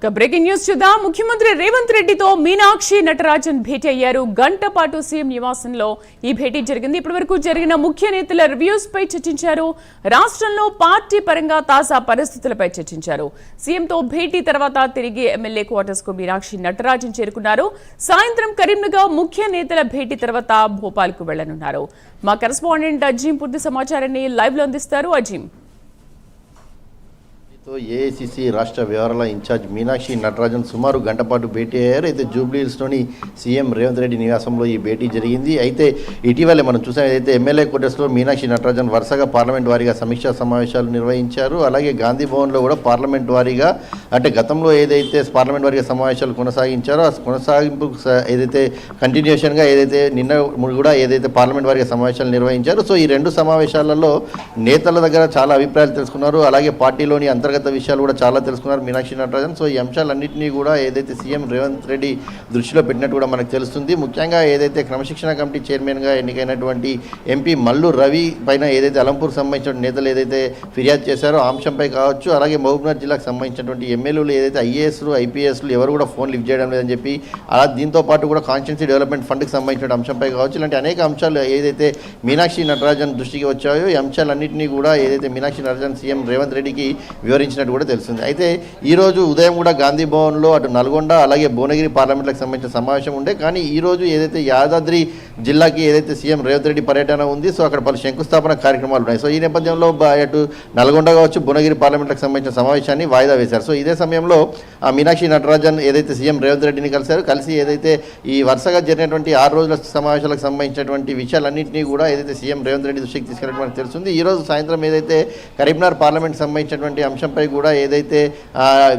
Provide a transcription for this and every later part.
ఇక breaking news చూద్దాం. ముఖ్యమంత్రి రేవంత్ రెడ్డితో మీనాక్షి నటరాజన్ భేటీ అయ్యారు. గంట పాటు సీఎం నివాసంలో ఈ భేటీ జరిగింది. ఇప్పటి వరకు జరిగిన ముఖ్య నేతల రివ్యూస్ పై చర్చించారు. రాష్ట్రంలో పార్టీ పరంగా తాజా పరిస్థితులపై చర్చించారు. సీఎంతో భేటీ తర్వాత తిరిగి ఎమ్మెల్యే క్వార్టర్స్కు మీనాక్షి నటరాజన్ చేరుకున్నారు. సాయంత్రం కరీంనగర్ ముఖ్య నేతల భేటీ తర్వాత భోపాల్కు వెళ్ళనున్నారు. మా కరెస్పాండెంట్ అజీం పూర్తి సమాచారాన్ని లైవ్లో అందిస్తారు. అజీం తో ఏఐసిసి రాష్ట్ర వ్యవహారాల ఇన్ఛార్జ్ మీనాక్షి నటరాజన్ సుమారు గంట పాటు భేటీ అయ్యారు. అయితే జూబ్లీహిల్స్లోని సీఎం రేవంత్ రెడ్డి నివాసంలో ఈ భేటీ జరిగింది. అయితే ఇటీవలే మనం చూసాం ఏదైతే ఎమ్మెల్యే క్వార్టర్స్లో మీనాక్షి నటరాజన్ వరుసగా పార్లమెంట్ వారీగా సమీక్షా సమావేశాలు నిర్వహించారు. అలాగే గాంధీ భవన్లో కూడా పార్లమెంట్ వారీగా అంటే గతంలో ఏదైతే పార్లమెంట్ వారీగా సమావేశాలు కొనసాగించారో ఆ కొనసాగింపు ఏదైతే కంటిన్యూషన్గా ఏదైతే నిన్న కూడా ఏదైతే పార్లమెంట్ వారీగా సమావేశాలు నిర్వహించారు సో ఈ రెండు సమావేశాలలో నేతల దగ్గర చాలా అభిప్రాయాలు తెలుసుకున్నారు. అలాగే పార్టీలోని అంతర్గత విషయాలు కూడా చాలా తెలుసుకున్నారు మీనాక్షి నటరాజన్. సో ఈ అంశాలన్నింటినీ కూడా ఏదైతే సీఎం రేవంత్ రెడ్డి దృష్టిలో పెట్టినట్టు కూడా మనకు తెలుస్తుంది. ముఖ్యంగా ఏదైతే క్రమశిక్షణ కమిటీ చైర్మన్గా ఎన్నికైనటువంటి ఎంపీ మల్లు రవి పైన ఏదైతే అలంపూర్ సంబంధించిన నేతలు ఏదైతే ఫిర్యాదు చేశారో అంశంపై కావచ్చు అలాగే మహబూబ్నగర్ జిల్లాకు సంబంధించినటువంటి ఎమ్మెల్యేలు ఏదైతే ఐఏఎస్లు ఐపీఎస్లు ఎవరు కూడా ఫోన్ లిఫ్ట్ చేయడం లేదని చెప్పి అలా దీంతో పాటు కూడా కాన్స్టిట్యూన్సీ డెవలప్మెంట్ ఫండ్కి సంబంధించిన అంశంపై కావచ్చు ఇలాంటి అనేక అంశాలు ఏదైతే మీనాక్షి నటరాజన్ దృష్టికి వచ్చాయో ఈ అంశాలన్నింటినీ కూడా ఏదైతే మీనాక్షి నటరాజన్ సీఎం రేవంత్ రెడ్డికి వివరించినట్టు కూడా తెలుస్తుంది. అయితే ఈరోజు ఉదయం కూడా గాంధీ భవన్లో అటు నల్గొండ అలాగే భువనగిరి పార్లమెంట్లకు సంబంధించిన సమావేశం ఉండే కానీ ఈరోజు ఏదైతే యాదాద్రి జిల్లాకి ఏదైతే సీఎం రేవంత్ రెడ్డి పర్యటన ఉంది సో అక్కడ పలు శంకుస్థాపన కార్యక్రమాలు ఉన్నాయి. సో ఈ నేపథ్యంలో అటు నల్గొండ కావచ్చు భువనగిరి పార్లమెంట్లకు సంబంధించిన సమావేశాన్ని వాయిదా వేశారు. సో ఇదే సమయంలో ఆ మీనాక్షి నటరాజన్ ఏదైతే సీఎం రేవంత్ రెడ్డిని కలిశారు కలిసి ఏదైతే ఈ వరుసగా జరిగినటువంటి ఆరు రోజుల సమావేశాలకు సంబంధించినటువంటి విషయాలన్నింటినీ కూడా ఏదైతే సీఎం రేవంత్ రెడ్డి దృష్టికి తీసుకెళ్ళడం మనకు తెలుస్తుంది. ఈ రోజు సాయంత్రం ఏదైతే కరీంనగర్ పార్లమెంట్ సంబంధించినటువంటి అంశంపై కూడా ఏదైతే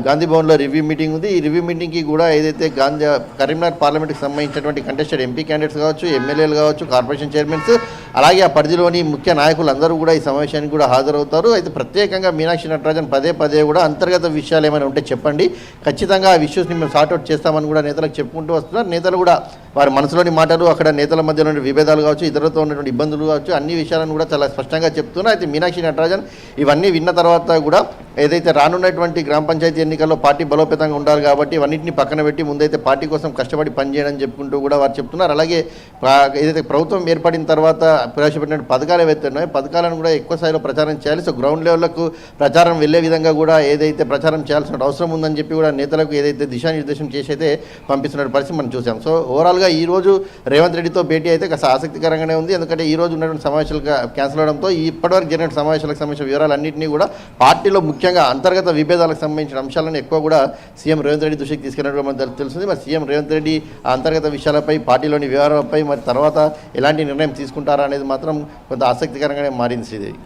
గాంధీ భవన్లో రివ్యూ మీటింగ్ ఉంది. ఈ రివ్యూ మీటింగ్కి కూడా ఏదైతే గాంధీ కరీంనగర్ పార్లమెంట్కి సంబంధించినటువంటి కంటెస్టెడ్ ఎంపీ క్యాండిడేట్స్ కావచ్చు ఎమ్మెల్యేలు కావచ్చు కార్పొరేషన్ చైర్మన్స్ అలాగే ఆ పరిధిలోని ముఖ్య నాయకులు అందరూ కూడా ఈ సమావేశానికి కూడా హాజరవుతారు. అయితే ప్రత్యేకంగా మీనాక్షి నటరాజన్ పదే పదే కూడా అంతర్గత విషయాలు ఏమైనా ఉంటే చెప్పండి. ఖచ్చితంగా ఆ ఇష్యూస్ని మేము సార్ట్అవుట్ చేస్తామని కూడా నేతలకు చెప్పుకుంటూ వస్తున్నారు. నేతలు కూడా వారి మనసులోని మాటలు అక్కడ నేతల మధ్యలో విభేదాలు కావచ్చు ఇతరులతో ఉన్నటువంటి ఇబ్బందులు కావచ్చు అన్ని విషయాలను కూడా చాలా స్పష్టంగా చెప్తున్నా అయితే మీనాక్షి నటరాజన్ ఇవన్నీ విన్న తర్వాత కూడా ఏదైతే రానున్నటువంటి గ్రామ పంచాయతీ ఎన్నికల్లో పార్టీ బలోపేతంగా ఉండాలి కాబట్టి ఇవన్నింటిని పక్కన పెట్టి ముందైతే పార్టీ కోసం కష్టపడి పనిచేయడం చెప్పుకుంటూ కూడా వారు చెప్తున్నారు. అలాగే ఏదైతే ప్రభుత్వం ఏర్పడిన తర్వాత ప్రవేశపెట్టిన పథకాలు ఏవైతే ఉన్నాయో పథకాలను కూడా ఎక్కువ స్థాయిలో ప్రచారం చేయాలి. సో గ్రౌండ్ లెవెల్కు ప్రచారం వెళ్ళే విధంగా కూడా ఏదైతే ప్రచారం చేయాల్సిన అవసరం ఉందని చెప్పి కూడా నేతలకు ఏదైతే దిశానిర్దేశం చేసి అయితే పంపిస్తున్న పరిస్థితి మనం చూసాం. సో ఓవరాల్ ఈ రోజు రేవంత్ రెడ్డితో భేటీ అయితే కాస్త ఆసక్తికరంగానే ఉంది. ఎందుకంటే ఈ రోజు ఉన్నటువంటి సమావేశాలు క్యాన్సిల్ అవడంతో ఇప్పటివరకు జరిగిన సమావేశాలకు సంబంధించిన వివరాలన్నింటినీ కూడా పార్టీలో ముఖ్యంగా అంతర్గత విభేదాలకు సంబంధించిన అంశాలను ఎక్కువ కూడా సీఎం రేవంత్ రెడ్డి దృష్టికి తీసుకెళ్ళడం మనకు తెలుస్తుంది. మరి సీఎం రేవంత్ రెడ్డి అంతర్గత విషయాలపై పార్టీలోని వ్యవహారాలపై మరి తర్వాత ఎలాంటి నిర్ణయం తీసుకుంటారా అనేది మాత్రం కొంత ఆసక్తికరంగానే మారింది శ్రీదేవి.